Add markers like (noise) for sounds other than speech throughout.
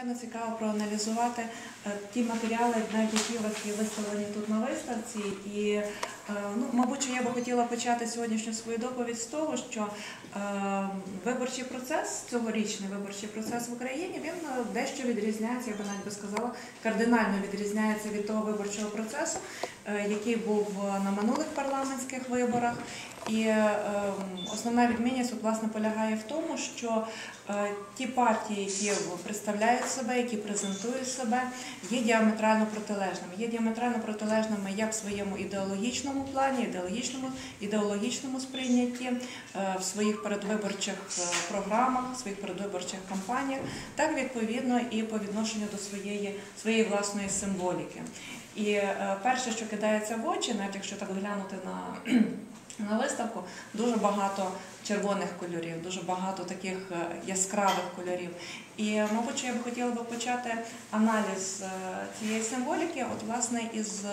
Цікаво проаналізувати е, ті матеріали, навіть які у вас є виставлені тут на виставці. І, ну, мабуть, я би хотіла почати сьогоднішню свою доповідь з того, що е, виборчий процес, цьогорічний виборчий процес в Україні, він е, дещо відрізняється, я би навіть би сказала, кардинально відрізняється від того виборчого процесу, е, який був е, на минулих парламентських виборах. І е, основна відмінність власне полягає в тому, що е, ті партії, які представляють себе, які презентують себе, є діаметрально протилежними. Є діаметрально протилежними як в своєму ідеологічному плані, ідеологічному, ідеологічному сприйнятті, е, в своїх передвиборчих е, програмах, в своїх передвиборчих кампаніях, так відповідно і по відношенню до своєї, своєї власної символіки. І е, перше, що кидається в очі, навіть якщо так глянути на (clears throat) на виставку дуже багато червоних кольорів, дуже багато таких яскравих кольорів. І, мабуть, я би хотіла би почати аналіз цієї символіки, от власне із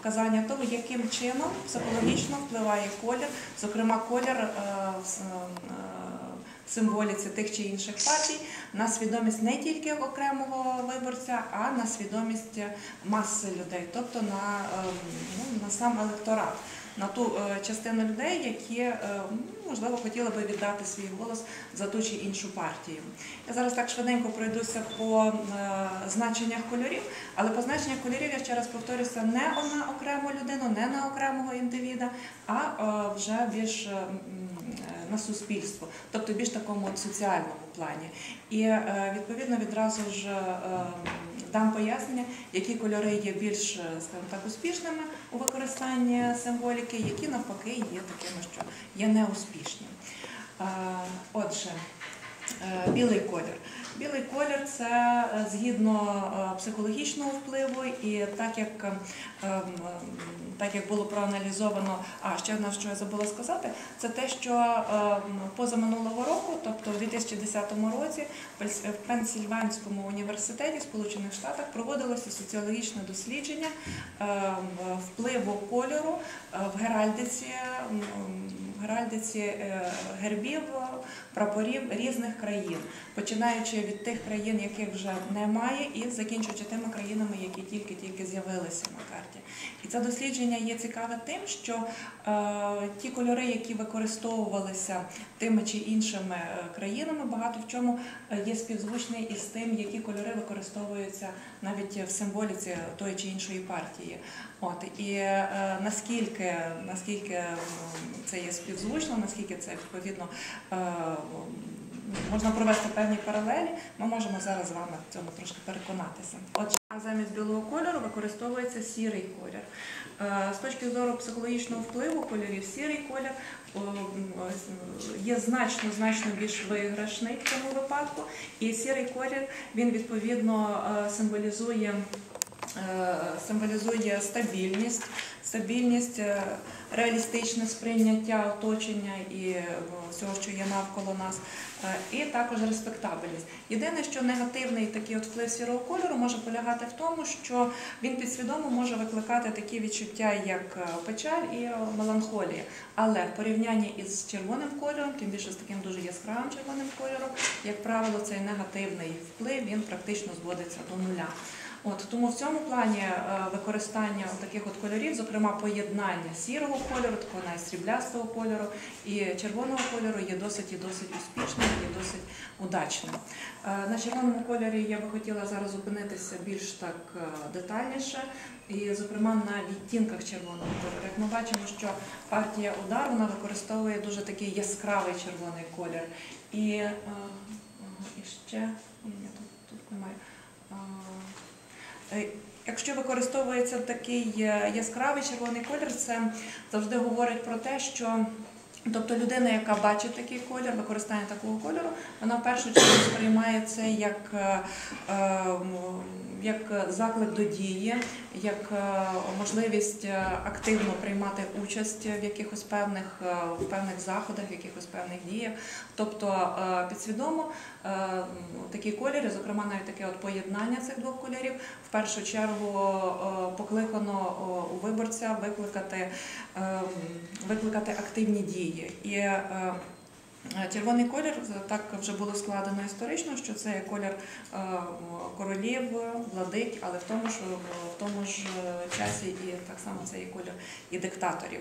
вказання того, яким чином психологічно впливає колір, зокрема колір е, е, символіці тих чи інших партій на свідомість не тільки окремого виборця, а на свідомість маси людей, тобто на, е, ну, на сам електорат, на ту е, частину людей, які е, ну, можливо хотіли би віддати свій голос за ту чи іншу партію. Я зараз так швиденько пройдуся по е, значеннях кольорів, але по значеннях кольорів я ще раз повторюся не на окрему людину, не на окремого індивіда, а вже більш на суспільство, тобто більш такому соціальному плані. І відповідно відразу ж дам пояснення, які кольори є більш, е, так, успішними у використанні символіки, які навпаки є такими, що є неуспішні. Е, Отже, е, білий колір. Білий колір це е, згідно е, психологічного впливу, і так як, е, ем, так як було проаналізовано, а ще одне, що я забула сказати, це те, що ем, позаминулого року, тобто у 2010 році, в Пенсільванському університеті Сполучених Штатах проводилося соціологічне дослідження ем, впливу кольору е, в геральдиці, геральдиці е, гербів, прапорів різних країн, починаючи від тих країн, яких вже немає, і закінчуючи тими країнами, які тільки-тільки з'явилися на карті. І це дослідження є цікаве тим, що е, ті кольори, які використовувалися тими чи іншими е, країнами, багато в чому є співзвучний із тим, які кольори використовуються навіть в символіці тої чи іншої партії. От і е, наскільки, наскільки це є співзвучно, наскільки це відповідно е, можна провести певні паралелі, ми можемо зараз з вами в цьому трошки переконатися. Отже, а замість білого кольору використовується сірий колір. Е, З точки зору психологічного впливу кольорів, сірий колір є значно значно більш виграшний в цьому випадку. І сірий колір він відповідно е, символізує. Е, Символізує стабільність, стабільність, е, реалістичне сприйняття оточення і е, всього, що є навколо нас, і також респектабельність. Єдине, що негативний такий от вплив сірого кольору може полягати в тому, що він підсвідомо може викликати такі відчуття, як печаль і меланхолія. Але в порівнянні із червоним кольором, тим більше з таким дуже яскравим червоним кольором, як правило, цей негативний вплив він практично зводиться до нуля. От тому в цьому плані е, використання таких от кольорів, зокрема поєднання сірого кольору, такого навіть сріблястого кольору і червоного кольору є досить і досить успішним, є досить удачним. Е, На червоному кольорі я би хотіла зараз зупинитися більш так е, детальніше, і, зокрема, на відтінках червоного кольору. Як ми бачимо, що партія удар вона використовує дуже такий яскравий червоний колір. І, і ще ні, тут, тут немає. Е, Якщо використовується такий е, яскравий червоний колір, це завжди говорить про те, що тобто людина, яка бачить такий колір, використання такого кольору, вона в першу чергу сприймає це як, е, як заклик до дії, як е, можливість е, активно приймати участь в якихось певних, е, в певних заходах, в якихось певних діях. Тобто е, підсвідомо е, такі кольори, зокрема навіть таке от поєднання цих двох кольорів, в першу чергу е, покликано е, у виборця викликати, е, викликати активні дії. І е, Е, Червоний колір е, так вже було складено історично, що це колір е, королів, владик, але в тому ж в тому ж е, часі і так само це є колір і диктаторів.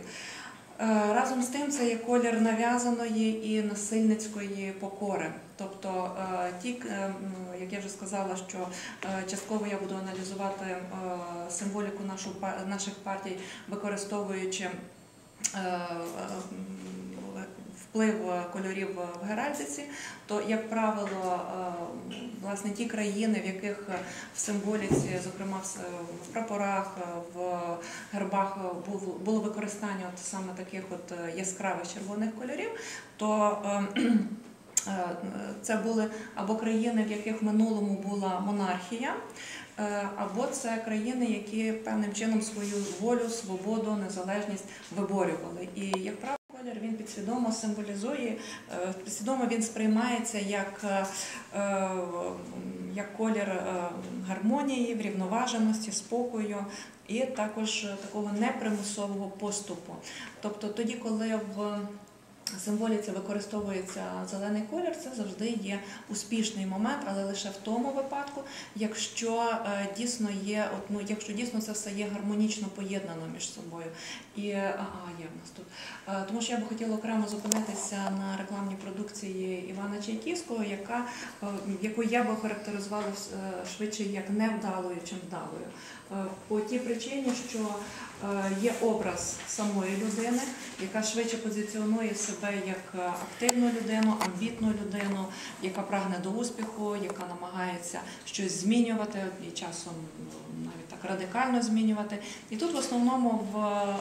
Е, Разом з тим це є колір нав'язаної і насильницької покори. Тобто, е, ті, е, як я вже сказала, що е, частково я буду аналізувати е, символіку наших партій, використовуючи е, е, вплив кольорів в геральдиці, то, як правило, е, власне ті країни, в яких в символіці, зокрема в прапорах, в гербах було використання от саме таких от е, яскравих червоних кольорів, то е, (clears throat) е, це були або країни, в яких в минулому була монархія, е, або це країни, які певним чином свою волю, свободу, незалежність виборювали. І як правило, колір він підсвідомо символізує, е, підсвідомо він сприймається як, е, е, як колір гармонії, врівноваженості, спокою. І також такого непримусового поступу. Тобто тоді, коли в символіці використовується зелений колір, це завжди є успішний момент, але лише в тому випадку, якщо е, дійсно є, ну, якщо дійсно це все є гармонічно поєднано між собою. І а, а, є в нас тут. Е, Тому що я би хотіла окремо зупинитися на рекламній продукції Івана Чайківського, яка, е, яку я би характеризувала швидше як невдалою, чим вдалою. По тій причині, що є образ самої людини, яка швидше позиціонує себе як е, активну людину, амбітну людину, яка прагне до успіху, яка намагається щось змінювати і часом навіть так радикально змінювати. І тут в основному в е,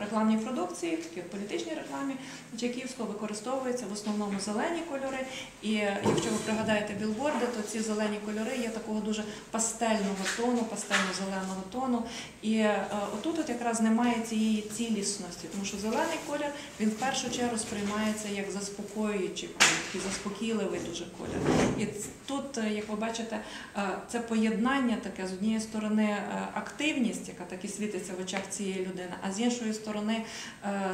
рекламній продукції, от політичній рекламі Чайківського використовуються в основному зелені кольори. І е, якщо ви пригадаєте білборди, то ці зелені кольори є такого дуже пастельного тону, пастельно-зеленого тону. І отут от якраз немає цієї цілісності, тому що зелений колір він в першу чергу сприймається як заспокоюючий колір, такий заспокійливий дуже колір. І тут, е, як ви бачите, е, це поєднання таке з однієї сторони е, активність, яка так і світиться в очах цієї людини, а з іншої сторони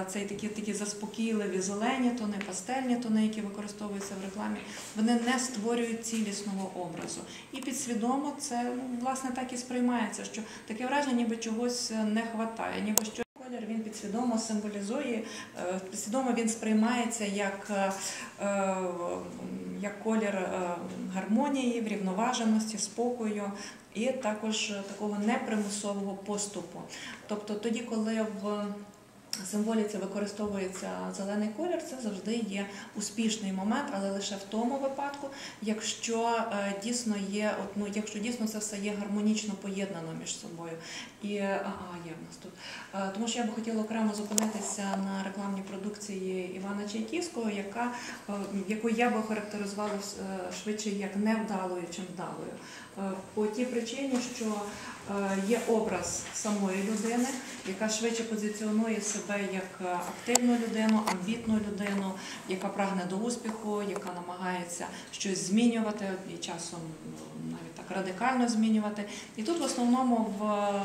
це такі такі заспокійливі зелені тони, пастельні тони, які використовуються в рекламі, вони не створюють цілісного образу. І підсвідомо це ну, власне так і сприймається, що таке враження, ніби чогось не вистачає, ніби що. Підсвідомо символізує, е, підсвідомо він сприймається як, е, е, як колір е, гармонії, врівноваженості, спокою і також е, такого непримусового поступу. Тобто тоді, коли в символіці використовується зелений колір, це завжди є успішний момент, але лише в тому випадку, якщо е, дійсно є, ну, якщо дійсно це все є гармонічно поєднано між собою. І а, а, є в нас тут. Е, Тому що я би хотіла окремо зупинитися на рекламній продукції Івана Чайківського, яка, е, яку я би характеризувала швидше як невдалою, чим вдалою. По тій причині, що є образ самої людини, яка швидше позиціонує себе як е, активну людину, амбітну людину, яка прагне до успіху, яка намагається щось змінювати і часом навіть так радикально змінювати. І тут в основному в е,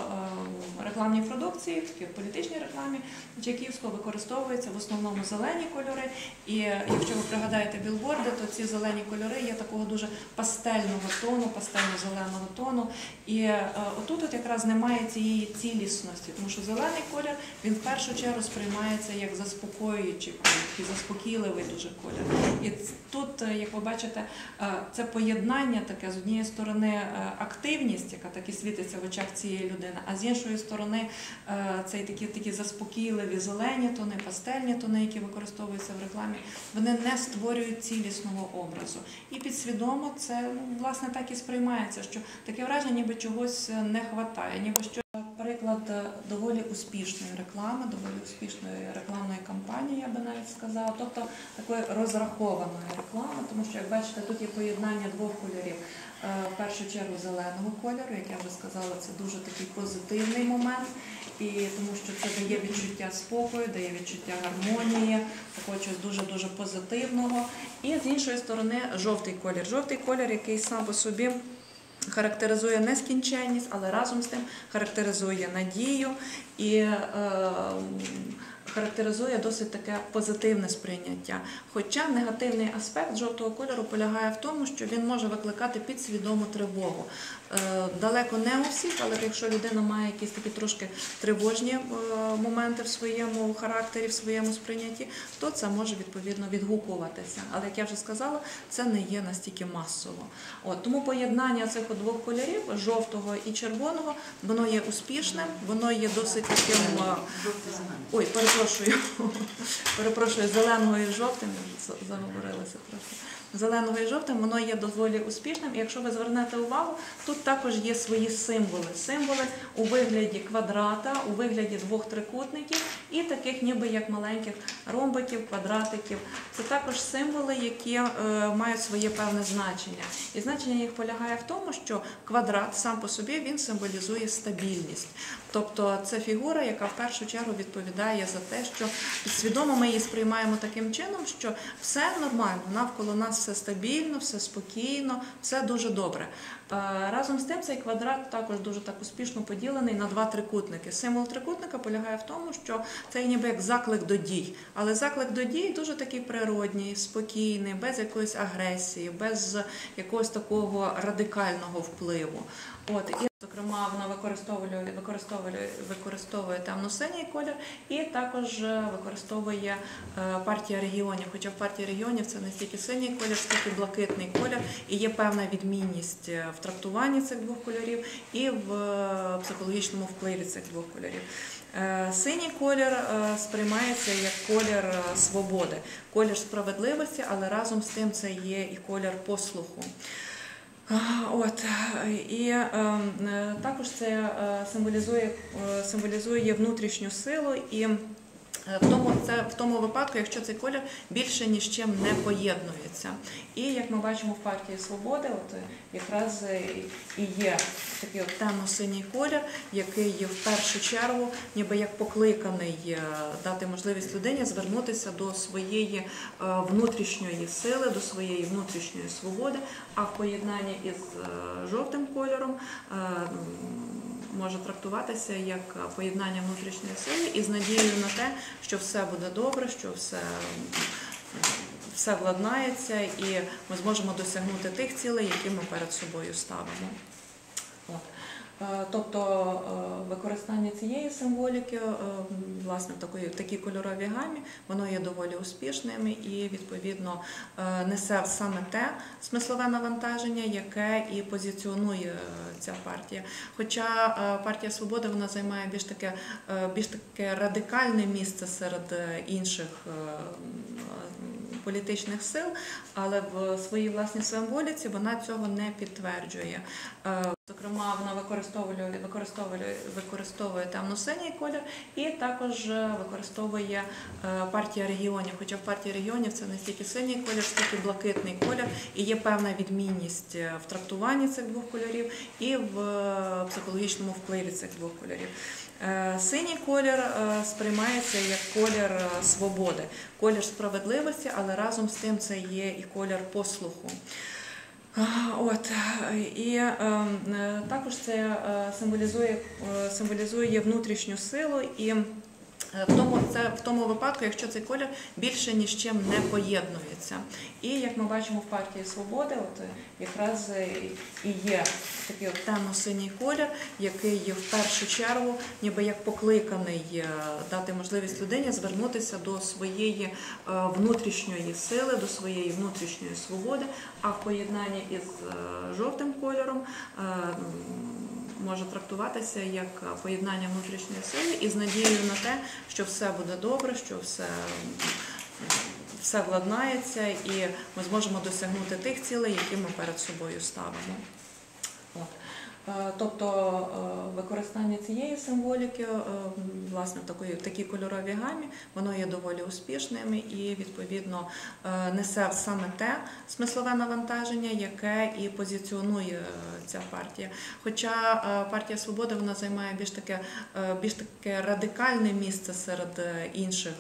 рекламній продукції, от політичній рекламі Чайківського використовуються в основному зелені кольори. І е, якщо ви пригадаєте білборди, то ці зелені кольори є такого дуже пастельного тону, пастельно-зеленого тону. І отут от якраз немає цієї цілісності, тому що зелений колір він в першу чергу сприймається як заспокоюючий такий заспокійливий дуже колір. І тут, е, як ви бачите, е, це поєднання таке з однієї сторони е, активність, яка так і світиться в очах цієї людини, а з іншої сторони це такі такі заспокійливі зелені тони, пастельні тони, які використовуються в рекламі, вони не створюють цілісного образу. І підсвідомо це ну, власне так і сприймається, що таке враження, ніби чогось е, не вистачає, ніби що. Приклад е, доволі успішної реклами, доволі успішної рекламної кампанії, я би навіть сказала, тобто такої розрахованої реклами, тому що, як бачите, тут є поєднання двох кольорів. Е, В першу чергу зеленого кольору, як я вже сказала, це дуже такий позитивний момент, і тому що це дає відчуття спокою, дає відчуття гармонії, такого чогось дуже дуже позитивного. І з іншої сторони, жовтий колір. Жовтий колір, який сам по собі характеризує нескінченність, але разом з тим характеризує надію. І е, характеризує досить таке позитивне сприйняття. Хоча негативний аспект жовтого кольору полягає в тому, що він може викликати підсвідому тривогу. Е, Далеко не у всіх, але якщо людина має якісь такі трошки тривожні е, моменти в своєму характері, в своєму сприйнятті, то це може відповідно відгукуватися. Але як я вже сказала, це не є настільки масово. От тому поєднання цих двох кольорів жовтого і червоного, воно є успішним, воно є досить таким. е, Ой, перепрошую, (laughs) перепрошую, зеленого і жовтим заговорилися трохи. Зеленого і жовтим воно є доволі успішним. І якщо ви звернете увагу, тут також є свої символи. Символи у вигляді квадрата, у вигляді двох трикутників і таких, ніби як маленьких ромбиків, квадратиків. Це також символи, які е, мають своє певне значення. І значення їх полягає в тому, що квадрат сам по собі він символізує стабільність. Тобто це фігура, яка в першу чергу відповідає за те, що підсвідомо ми її сприймаємо таким чином, що все нормально, навколо нас все стабільно, все спокійно, все дуже добре. Е, Разом з тим цей квадрат також дуже так успішно поділений на два трикутники. Символ трикутника полягає в тому, що це ніби як заклик до дій, але заклик до дій дуже такий природній, спокійний, без якоїсь агресії, без якогось такого радикального впливу. От і зокрема вона використовує використовує використовує темно-синій колір і також е, використовує е, партія регіонів. Хоча в партії регіонів це не стільки синій колір, скільки блакитний колір, і є певна відмінність е, в трактуванні цих двох кольорів і в психологічному впливі цих двох кольорів. Синій колір сприймається як колір свободи, колір справедливості, але разом з тим це є і колір послуху. От і е, також це е, символізує, е, символізує внутрішню силу і. Е, В тому, це в тому випадку, якщо цей колір більше ні з чим не поєднується. І як ми бачимо в партії Свободи, от е, якраз е, і є такий от темно-синій колір, який в першу чергу, ніби як покликаний дати можливість людині звернутися до своєї внутрішньої сили, до своєї внутрішньої свободи, а в поєднанні із жовтим кольором може трактуватися як поєднання внутрішньої сили і з надією на те, що все буде добре, що все, все владнається, і ми зможемо досягнути тих цілей, які ми перед собою ставимо. От. Е, Тобто е, використання цієї символіки, е, власне, в такій кольоровій гамі, воно є доволі успішним і, відповідно, несе саме те смислове навантаження, яке і позиціонує ця партія. Хоча партія Свободи вона займає більш таке, більш таке радикальне місце серед інших політичних сил, але в своїй власній символіці вона цього не підтверджує. Е, Зокрема, вона використовує використовує використовує темно-синій колір і також е, використовує е, партія регіонів. Хоча в партії регіонів це не стільки синій колір, скільки блакитний колір, і є певна відмінність в трактуванні цих двох кольорів і в психологічному впливі цих двох кольорів. Е, Синій колір е, сприймається як колір е, свободи, колір справедливості, але разом з тим це є і колір послуху. От і е, е, також це символізує, символізує внутрішню силу і. Е, В тому, це в тому випадку, якщо цей колір більше ні з чим не поєднується. І як ми бачимо в партії Свободи, от е, якраз е, і є такий от темно-синій колір, який в першу чергу, ніби як покликаний дати можливість людині звернутися до своєї внутрішньої сили, до своєї внутрішньої свободи, а в поєднанні із жовтим кольором може трактуватися як поєднання внутрішньої сили і з надією на те, що все буде добре, що все. Все владнається, і ми зможемо досягнути тих цілей, які ми перед собою ставимо. Е, Тобто е, використання цієї символіки, е, власне, в такої, такій кольоровій гамі, воно є доволі успішним і, відповідно, несе саме те смислове навантаження, яке і позиціонує ця партія. Хоча партія Свободи вона займає більш таке, більш таке радикальне місце серед інших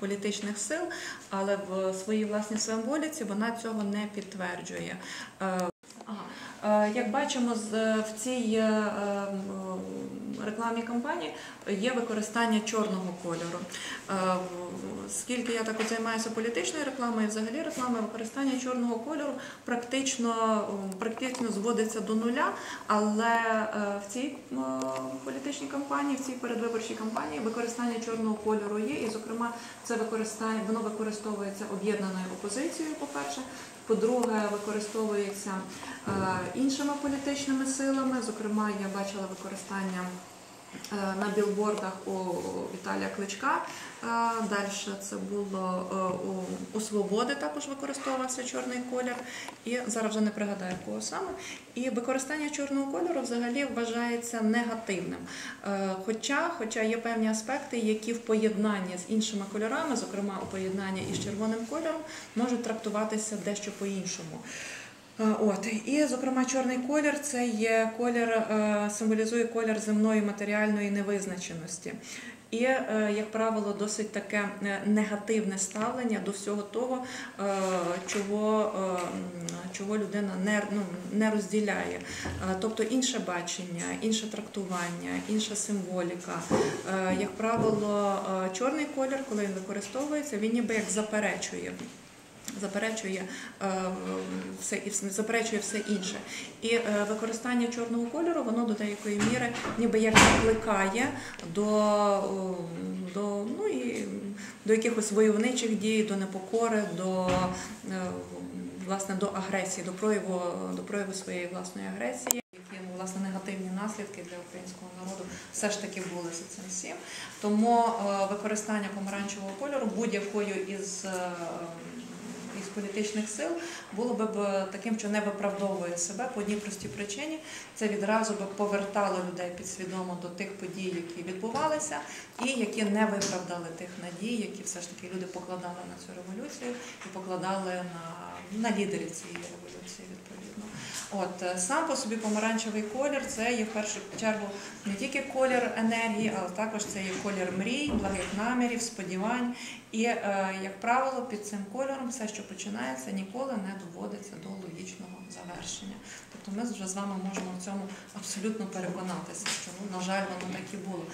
політичних сил, але в своїй власній символіці вона цього не підтверджує. Е, Як бачимо, в цій е, е, м, рекламній кампанії є використання чорного кольору. Е, Скільки я так займаюся політичною рекламою, взагалі рекламою, використання чорного кольору практично, практично зводиться до нуля, але е, в цій е, політичній кампанії, в цій передвиборчій кампанії використання чорного кольору є, і, зокрема, це використання, воно використовується об'єднаною опозицією, по-перше. По-друге, використовується іншими політичними силами. Зокрема, я бачила використання на білбордах у Віталія Кличка. Далі це було е, у, Свободи також використовувався чорний колір. І зараз вже не пригадаю кого саме. І використання чорного кольору взагалі вважається негативним. Е, Хоча, хоча є певні аспекти, які в поєднанні з іншими кольорами, зокрема у поєднанні із червоним кольором, можуть трактуватися дещо по-іншому. От і зокрема, чорний колір це є колір, е, символізує колір земної матеріальної невизначеності. І, е, як правило, досить таке е, негативне ставлення до всього того, чого, чого людина не, ну, не розділяє. Тобто інше бачення, інше трактування, інша символіка. Як правило, чорний колір, коли він використовується, він ніби як заперечує заперечує е, все і заперечує все інше. І е, використання чорного кольору воно до деякої міри ніби як закликає до, до, ну, і, до якихось войовничих дій, до непокори, до е, власне до агресії, до прояву, до прояву своєї власної агресії. Ну, власне негативні наслідки для українського народу все ж таки були за цим всім. Тому е, використання помаранчевого кольору будь-якою е, із політичних сил було б б таким, що не виправдовує себе по одній простій причині. Це відразу би повертало людей підсвідомо до тих подій, які відбувалися, і які не виправдали тих надій, які все ж таки люди покладали на цю революцію і покладали на, на лідерів цієї революції відповідно. От е, сам по собі помаранчевий колір це є в першу чергу не тільки колір енергії, але також це є колір мрій, благих намірів, сподівань. І, е, як правило, під цим кольором все, що починається, ніколи не доводиться до логічного завершення. Тобто ми вже з вами можемо в цьому абсолютно переконатися, що ну, на жаль, воно так і було.